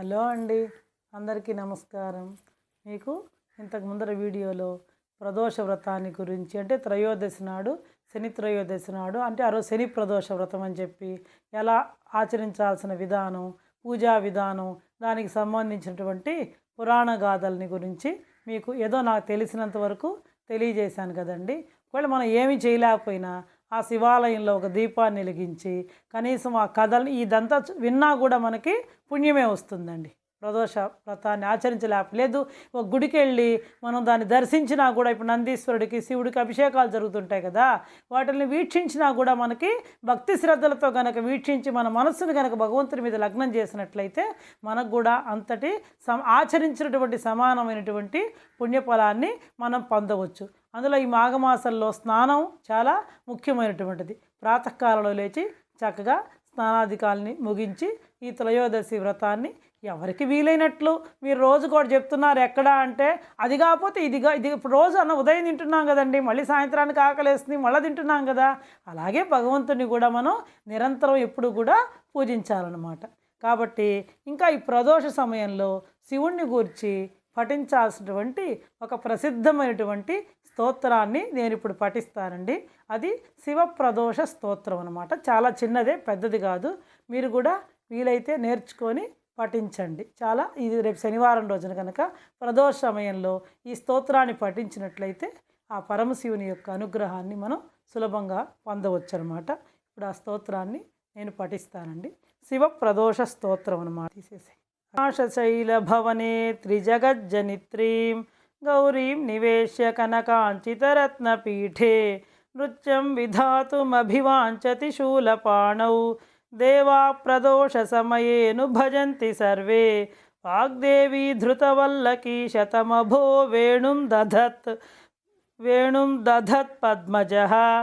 Hello అండి. అందరికీ నమస్కారం. మీకు ఇంతకు ముందర వీడియోలో ప్రదోష వ్రతాన్ని గురించి అంటే త్రయోదశి నాడు శని త్రయోదశి నాడు అంటే ఆ రోజు శని ప్రదోష వ్రతం అని చెప్పి ఎలా ఆచరించాల్సిన విధానం పూజా విధానం దానికి సంబంధించినటువంటి పురాణ గాథల్ని గురించి మీకు ఏదో నాకు తెలిసినంత వరకు తెలియజేశాను కదండి. ఒకవేళ మనం ఏమి చేయలేకపోయినా ఆ శివాలయంలో ఒక దీపాన్ని వెలిగించి కనీసం ఆ కథలు ఇదంతా విన్నా కూడా మనకి పుణ్యమే వస్తుందండి. ప్రదోష వ్రతాన్ని ఆచరించలేకపోలేదు ఒక గుడికి వెళ్ళి మనం దాన్ని దర్శించినా కూడా ఇప్పుడు నందీశ్వరుడికి శివుడికి అభిషేకాలు జరుగుతుంటాయి కదా వాటిని వీక్షించినా కూడా మనకి భక్తి శ్రద్ధలతో కనుక వీక్షించి మన మనస్సును కనుక భగవంతుని మీద లగ్నం చేసినట్లయితే మనకు కూడా అంతటి సమ ఆచరించినటువంటి సమానమైనటువంటి పుణ్యఫలాన్ని మనం పొందవచ్చు. అందులో ఈ మాఘమాసంలో స్నానం చాలా ముఖ్యమైనటువంటిది. ప్రాతకాలంలో లేచి చక్కగా స్నానాధికాలని ముగించి ఈ త్రయోదశి వ్రతాన్ని ఎవరికి వీలైనట్లు? మీరు రోజు కూడా చెప్తున్నారు ఎక్కడ అంటే అది కాకపోతే ఇదిగా ఇది ఇప్పుడు రోజు అన్న ఉదయం తింటున్నాం కదండి మళ్ళీ సాయంత్రానికి ఆకలేస్తుంది మళ్ళీ తింటున్నాం కదా. అలాగే భగవంతుని కూడా మనం నిరంతరం ఎప్పుడు కూడా పూజించాలన్నమాట. కాబట్టి ఇంకా ఈ ప్రదోష సమయంలో శివుణ్ణి గూర్చి పఠించాల్సినటువంటి ఒక ప్రసిద్ధమైనటువంటి స్తోత్రాన్ని నేను ఇప్పుడు పఠిస్తానండి. అది శివప్రదోష స్తోత్రం అనమాట చాలా చిన్నదే పెద్దది కాదు. మీరు కూడా వీలైతే నేర్చుకొని పఠించండి. చాలా ఇది రేపు శనివారం రోజున కనుక ప్రదోష సమయంలో ఈ స్తోత్రాన్ని పఠించినట్లయితే ఆ పరమశివుని యొక్క అనుగ్రహాన్ని మనం సులభంగా పొందవచ్చు అనమాట ఇప్పుడు ఆ స్తోత్రాన్ని నేను పఠిస్తానండి. శివ ప్రదోష స్తోత్రం అనమాట తీసేసి ఆశశైల భవనే త్రిజగజ్జనిత్రీం गौरीं निवेश्य शूलपाण देवा प्रदोष शूलपाणौ देवाप्रदोषसमयेऽनुभजन्ति सर्वे। वाग्देवी धृतवल्लकीशतमभो वेणुं दधत् वेणुं दधत् पद्मजः।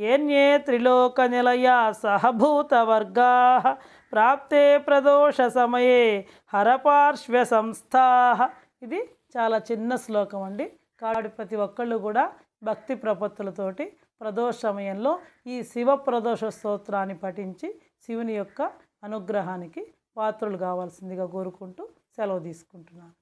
తాత్స్కిథ త్రిలోక తమను సహభూత సమయే ఏన్యే త్రిలోకనిలయా సహభూతవర్గా? ప్రాప్తే ప్రదోష సమయే హరపార్శ్వ సంస్థా? ఇది చాలా చిన్న శ్లోకం అండి. కాబట్టి ప్రతి ఒక్కళ్ళు కూడా భక్తి ప్రపత్తులతోటి ప్రదోష సమయంలో ఈ శివ ప్రదోష స్తోత్రాన్ని పఠించి శివుని యొక్క అనుగ్రహానికి పాత్రలు కావాల్సిందిగా కోరుకుంటూ సెలవు తీసుకుంటున్నాను.